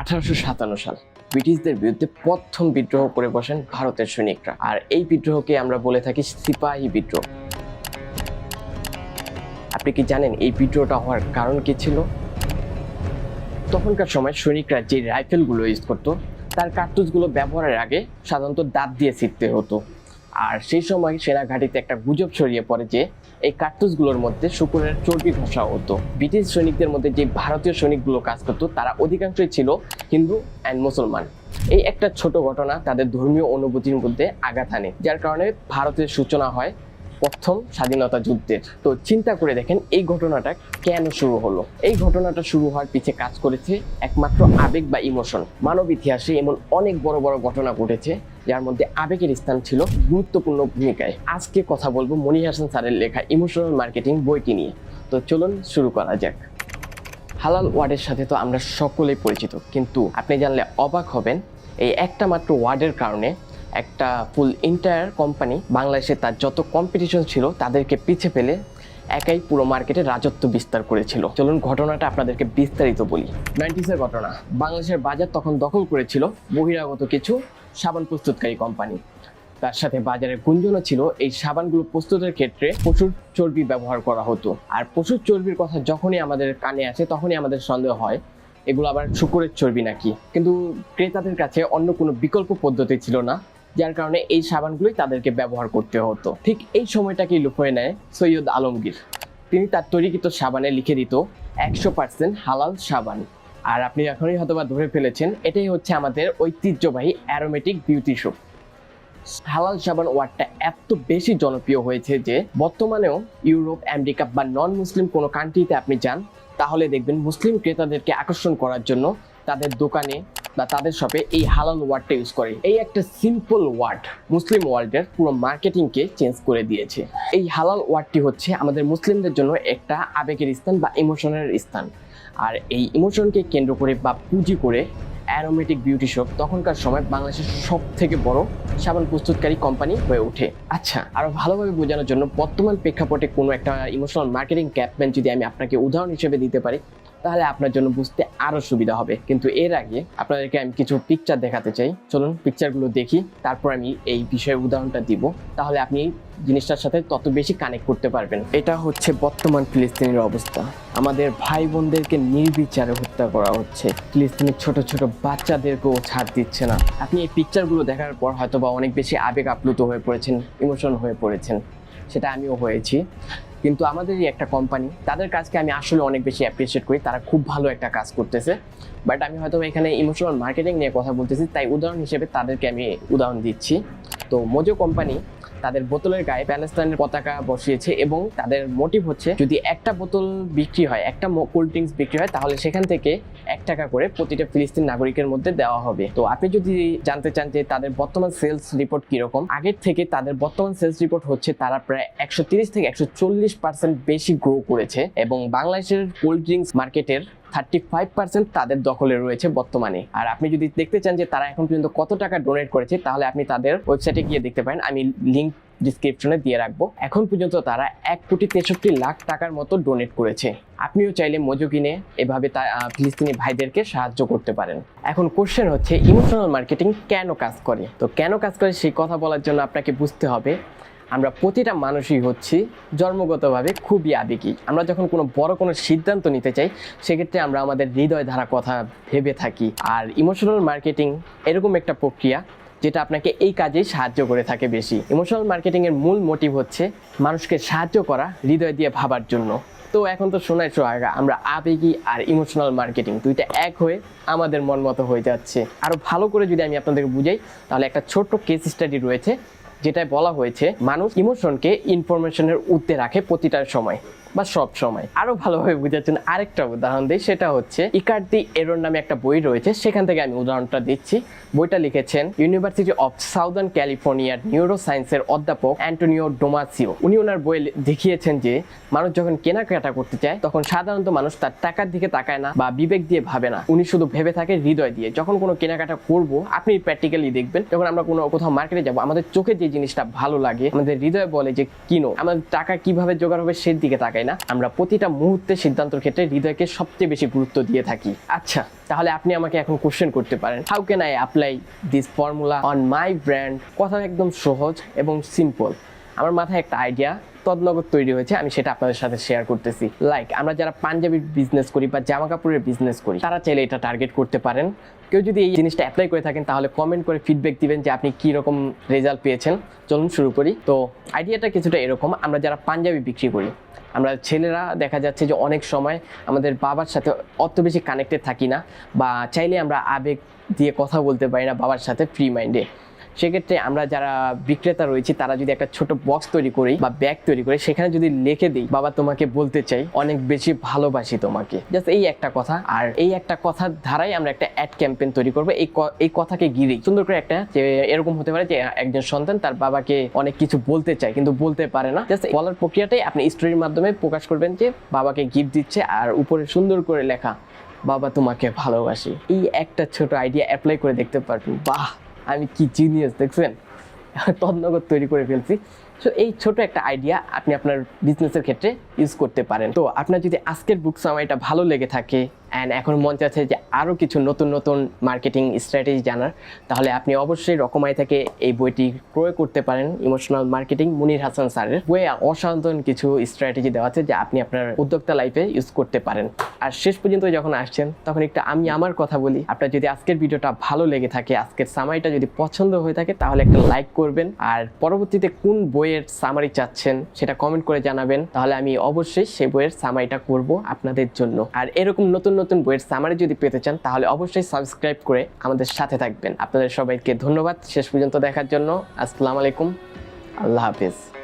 আঠারোশো সাতান্ন সাল ব্রিটিশদের বিরুদ্ধে প্রথম বিদ্রোহ করে বসেন ভারতের সৈনিকরা। আর এই বিদ্রোহকে আমরা বলে থাকি সিপাহী বিদ্রোহ। আপনি কি জানেন এই বিদ্রোহটা হওয়ার কারণ কি ছিল? তখনকার সময় সৈনিকরা যে রাইফেলগুলো ইউজ করতো, তার কার্তুজগুলো ব্যবহারের আগে সাধারণত দাঁত দিয়ে ছিটতে হতো। আর সেই সময় সেনা ঘাঁটিতে একটা গুজব ছড়িয়ে পড়ে যে এই কার্তুজগুলোর মধ্যে শুকুরের চর্বি ঘষা হতো। ব্রিটিশ সৈনিকদের মধ্যে যে ভারতীয় সৈনিকগুলো কাজ করতো, তারা অধিকাংশই ছিল হিন্দু অ্যান্ড মুসলমান। এই একটা ছোট ঘটনা তাদের ধর্মীয় অনুভূতির মধ্যে আঘাত আনে, যার কারণে ভারতের সূচনা হয় প্রথম স্বাধীনতা যুদ্ধের। তো চিন্তা করে দেখেন, এই ঘটনাটা কেন শুরু হলো? এই ঘটনাটা শুরু হওয়ার পিছে কাজ করেছে একমাত্র আবেগ বা ইমোশন। মানব ইতিহাসে এমন অনেক বড় বড় ঘটনা ঘটেছে, যার মধ্যে আবেগের স্থান ছিল গুরুত্বপূর্ণ ভূমিকায়। আজকে কথা বলব মনি হাসান স্যারের লেখা ইমোশনাল মার্কেটিং বইটি নিয়ে। তো চলুন শুরু করা যাক। হালাল ওয়ার্ডের সাথে তো আমরা সকলেই পরিচিত, কিন্তু আপনি জানলে অবাক হবেন, এই একটা মাত্র ওয়ার্ডের কারণে একটা ফুল ইন্টায়ার কোম্পানি বাংলাদেশে তার যত কম্পিটিশন ছিল তাদেরকে পিছে ফেলে একাই পুরো মার্কেটে রাজত্ব বিস্তার করেছিল। চলুন ঘটনাটা আপনাদেরকে বিস্তারিত বলি। নাইনটিসের ঘটনা। বাংলাদেশের বাজার তখন দখল করেছিল বহিরাগত কিছু সাবান প্রস্তুতকারী কোম্পানি তার সাথে বাজারে গুঞ্জনও ছিল, এই সাবানগুলো প্রস্তুতের ক্ষেত্রে প্রচুর চর্বি ব্যবহার করা হতো। আর প্রচুর চর্বির কথা যখনই আমাদের কানে আসে তখনই আমাদের সন্দেহ হয়, এগুলো আবার শুকুরের চর্বি নাকি? কিন্তু ক্রেতাদের কাছে অন্য কোনো বিকল্প পদ্ধতি ছিল না। যার কারণে এই সাবানগুলোই তাদেরকে ব্যবহার করতে হতো। ঠিক এই সময়টাকেই লুফয়ে নেয় সৈয়দ আলমগীর। তিনি তার তৈরিকৃত সাবানে লিখে দিত, একশো পার্সেন্ট হালাল সাবান। আর আপনি এখনই হয়তোবা ধরে ফেলেছেন, এটাই হচ্ছে আমাদের ঐতিহ্যবাহী অ্যারোমেটিক বিউটি শো। হালাল সাবান ওয়ার্ডটা এত বেশি জনপ্রিয় হয়েছে যে বর্তমানেও ইউরোপ, আমেরিকা বা নন মুসলিম কোনো কান্ট্রিতে আপনি যান, তাহলে দেখবেন মুসলিম ক্রেতাদেরকে আকর্ষণ করার জন্য তাদের দোকানে বা তাদের শপে এই হালাল ওয়ার্ডটা ইউজ করে। এই একটা সিম্পল ওয়ার্ড মুসলিম ওয়ার্ল্ডের পুরো মার্কেটিংকে চেঞ্জ করে দিয়েছে। এই হালাল ওয়ার্ডটি হচ্ছে আমাদের মুসলিমদের জন্য একটা আবেগের স্থান বা ইমোশনের স্থান। আর এই ইমোশনকে কেন্দ্র করে বা পুঁজি করে অ্যারোমেটিক বিউটি শপ তখনকার সময় বাংলাদেশের সব থেকে বড় সাবান প্রস্তুতকারী কোম্পানি হয়ে ওঠে। আচ্ছা আরও ভালোভাবে বোঝানোর জন্য বর্তমান প্রেক্ষাপটে কোনো একটা ইমোশনাল মার্কেটিং ক্যাম্পেন যদি আমি আপনাকে উদাহরণ হিসেবে দিতে পারি তাহলে আপনার জন্য বুঝতে আরও সুবিধা হবে। কিন্তু এর আগে আপনাদেরকে আমি কিছু পিকচার দেখাতে চাই। চলুন পিকচারগুলো দেখি, তারপর আমি এই বিষয়ে উদাহরণটা দিব। তাহলে আপনি জিনিসটার সাথে তত বেশি কানেক্ট করতে পারবেন। এটা হচ্ছে বর্তমান ফিলিস্তিনের অবস্থা। আমাদের ভাই বোনদেরকে নির্বিচারে হত্যা করা হচ্ছে। ফিলিস্তিনের ছোট ছোট বাচ্চাদেরকেও ছাড় দিচ্ছে না। আপনি এই পিকচারগুলো দেখার পর হয়তো বা অনেক বেশি আবেগ আপ্লুত হয়ে পড়েছেন ইমোশন হয়ে পড়েছেন। সেটা আমিও হয়েছি। কিন্তু আমাদেরই একটা কোম্পানি তাদের কাজকে আমি আসলে অনেক বেশি অ্যাপ্রিসিয়েট করি। তারা খুব ভালো একটা কাজ করতেছে। বাট আমি হয়তো এখানে ইমোশনাল মার্কেটিং নিয়ে কথা বলতেছি, তাই উদাহরণ হিসেবে তাদেরকে আমি উদাহরণ দিচ্ছি। তো মোজো কোম্পানি তাদের বোতলের গায়ে প্যালেস্তাইনের পতাকা বসিয়েছে এবং তাদের মোটিভ হচ্ছে, যদি একটা বোতল বিক্রি হয়, একটা কোল্ড ড্রিঙ্কস বিক্রি হয়, তাহলে সেখান থেকে এক টাকা করে প্রতিটা ফিলিস্তিন নাগরিকের মধ্যে দেওয়া হবে। তো আপনি যদি জানতে চান যে তাদের বর্তমান সেলস রিপোর্ট কীরকম, আগের থেকে তাদের বর্তমান সেলস রিপোর্ট হচ্ছে তারা প্রায় একশো থেকে একশো বেশি গ্রো করেছে এবং বাংলাদেশের কোল্ড ড্রিঙ্কস মার্কেটের থার্টি ফাইভ পার্সেন্ট তাদের দখলে রয়েছে বর্তমানে। আর আপনি যদি দেখতে চান যে তারা এখন পর্যন্ত কত টাকা ডোনেট করেছে তাহলে আপনি তাদের ওয়েবসাইটে গিয়ে দেখতে পারেন। আমি লিঙ্ক ডিসক্রিপশনে দিয়ে রাখব। এখন পর্যন্ত তারা এক কোটি তেষট্টি লাখ টাকার মতো ডোনেট করেছে। আপনিও চাইলে মজু কিনে এভাবে তা আহ, ফিলিস্তিনি ভাইদেরকে সাহায্য করতে পারেন। এখন কোশ্চেন হচ্ছে ইমোশনাল মার্কেটিং কেন কাজ করে? তো কেন কাজ করে সেই কথা বলার জন্য আপনাকে বুঝতে হবে। আমরা প্রতিটা মানুষই হচ্ছি জন্মগতভাবে খুবই আবেগী। আমরা যখন কোনো বড় কোনো সিদ্ধান্ত নিতে চাই, সেক্ষেত্রে আমরা আমাদের হৃদয় ধারা কথা ভেবে থাকি। আর ইমোশনাল মার্কেটিং এরকম একটা প্রক্রিয়া যেটা আপনাকে এই কাজেই সাহায্য করে থাকে বেশি। ইমোশনাল মার্কেটিং এর মূল মোটিভ হচ্ছে মানুষকে সাহায্য করা, হৃদয় দিয়ে ভাবার জন্য। তো এখন তো শোনাই সোহাগা, আমরা আবেগী আর ইমোশনাল মার্কেটিং দুইটা এক হয়ে আমাদের মন মতো হয়ে যাচ্ছে। আরও ভালো করে যদি আমি আপনাদেরকে বুঝাই, তাহলে একটা ছোট্ট কেস স্টাডি রয়েছে যেটায় বলা হয়েছে মানুষ ইমোশনকে ইনফরমেশনের উদ্দে রাখে প্রতিটার সময়। বা সব সময়। আরও ভালোভাবে বোঝার জন্য আরেকটা উদাহরণ দিই, সেটা হচ্ছে ইকার্দি এরোর নামে একটা বই রয়েছে, সেখান থেকে আমি উদাহরণটা দিচ্ছি। বইটা লিখেছেন ইউনিভার্সিটি অফ সাউদার্ন ক্যালিফোর্নিয়ার নিউরো সায়েন্সের অধ্যাপক অ্যান্টোনিও ডোমাসিও উনি ওনার বইয়ে দেখিয়েছেন যে, মানুষ যখন কেনাকাটা করতে চায়, তখন সাধারণত মানুষ তার টাকার দিকে তাকায় না বা বিবেক দিয়ে ভাবে না। উনি শুধু ভেবে থাকে হৃদয় দিয়ে। যখন কোনো কেনাকাটা করব, আপনি প্র্যাকটিক্যালি দেখবেন, যখন আমরা কোনো কোথাও মার্কেটে যাব, আমাদের চোখে যে জিনিসটা ভালো লাগে, আমাদের হৃদয় বলে যে কিনো, আমাদের টাকা কীভাবে জোগাড় হবে সেদিকে তাকাই না? আমরা প্রতিটা মুহূর্তে সিদ্ধান্তের ক্ষেত্রে হৃদয়কে সবচেয়ে বেশি গুরুত্ব দিয়ে থাকি। আচ্ছা তাহলে আপনি আমাকে এখন কোশ্চেন করতে পারেন। How can I apply this formula on my brand কথা একদম সহজ এবং সিম্পল আমার মাথায় একটা আইডিয়া তদনগর তৈরি হয়েছে, আমি সেটা আপনাদের সাথে শেয়ার করতেছি। লাইক আমরা যারা পাঞ্জাবির বিজনেস করি বা জামা কাপড়ের বিজনেস করি, তারা চাইলে এটা টার্গেট করতে পারেন। কেউ যদি এই জিনিসটা অ্যাপ্লাই করে থাকেন, তাহলে কমেন্ট করে ফিডব্যাক দিবেন যে আপনি কী রকম রেজাল্ট পেয়েছেন। চলুন শুরু করি। তো আইডিয়াটা কিছুটা এরকম, আমরা যারা পাঞ্জাবি বিক্রি করি, আমরা ছেলেরা দেখা যাচ্ছে যে অনেক সময় আমাদের বাবার সাথে অত বেশি কানেক্টেড থাকি না বা চাইলে আমরা আবেগ দিয়ে কথা বলতে পারি না বাবার সাথে ফ্রি মাইন্ডে সেক্ষেত্রে আমরা যারা বিক্রেতা রয়েছি, তারা যদি একটা ছোট বক্স তৈরি করি বা ব্যাগ তৈরি করি, সেখানে যদি লিখে দিই, বাবা, তোমাকে বলতে চাই, অনেক বেশি ভালোবাসি তোমাকে। জাস্ট এই একটা কথা। আর এই একটা কথার ধারাই আমরা একটা অ্যাড ক্যাম্পেইন তৈরি করব। এই এই কথাকে ঘিরেই। সুন্দর করে একটা যে এরকম হতে পারে যে, একজন সন্তান তার বাবাকে অনেক কিছু বলতে চায়, কিন্তু বলতে পারে না। জাস্ট বলার প্রক্রিয়াটাই আপনি স্টোরির মাধ্যমে প্রকাশ করবেন যে, বাবাকে গিফট দিচ্ছে আর উপরে সুন্দর করে লেখা, বাবা, তোমাকে ভালোবাসি। এই একটা ছোট আইডিয়া অ্যাপ্লাই করে দেখতে পারবেন। বাহ! আমি কি জিনিয়াস দেখছেন? তদনগর তৈরি করে ফেলছি। সো এই ছোট একটা আইডিয়া আপনি আপনার বিজনেসের ক্ষেত্রে ইউজ করতে পারেন। তো আপনার যদি আজকের বুক সময়টা ভালো লেগে থাকে অ্যান্ড এখন মন চাচ্ছে যে আরও কিছু নতুন নতুন মার্কেটিং স্ট্র্যাটেজি জানার, তাহলে আপনি অবশ্যই রকমাই থেকে এই বইটি ক্রয় করতে পারেন ইমোশনাল মার্কেটিং মুনির হাসান স্যারের। বইয়ে অসাধারণ কিছু স্ট্র্যাটেজি দেওয়া আছে যা আপনি আপনার উদ্যোক্তা লাইফে ইউজ করতে পারেন। আর শেষ পর্যন্ত যখন আসছেন, তখন একটু আমি আমার কথা বলি। আপনার যদি আজকের ভিডিওটা ভালো লেগে থাকে, আজকের সামারিটা যদি পছন্দ হয়ে থাকে, তাহলে একটা লাইক করবেন। আর পরবর্তীতে কোন বইয়ের সামারি চাচ্ছেন, সেটা কমেন্ট করে জানাবেন, তাহলে আমি অবশ্যই সেই বইয়ের সামারিটা করব আপনাদের জন্য। আর এরকম নতুন নতুন বইয়ের সামারি যদি পেতে চান, তাহলে অবশ্যই সাবস্ক্রাইব করে আমাদের সাথে থাকবেন। আপনাদের সবাইকে ধন্যবাদ। শেষ পর্যন্ত দেখার জন্য, আসসালামু আলাইকুম। আল্লাহ হাফিজ।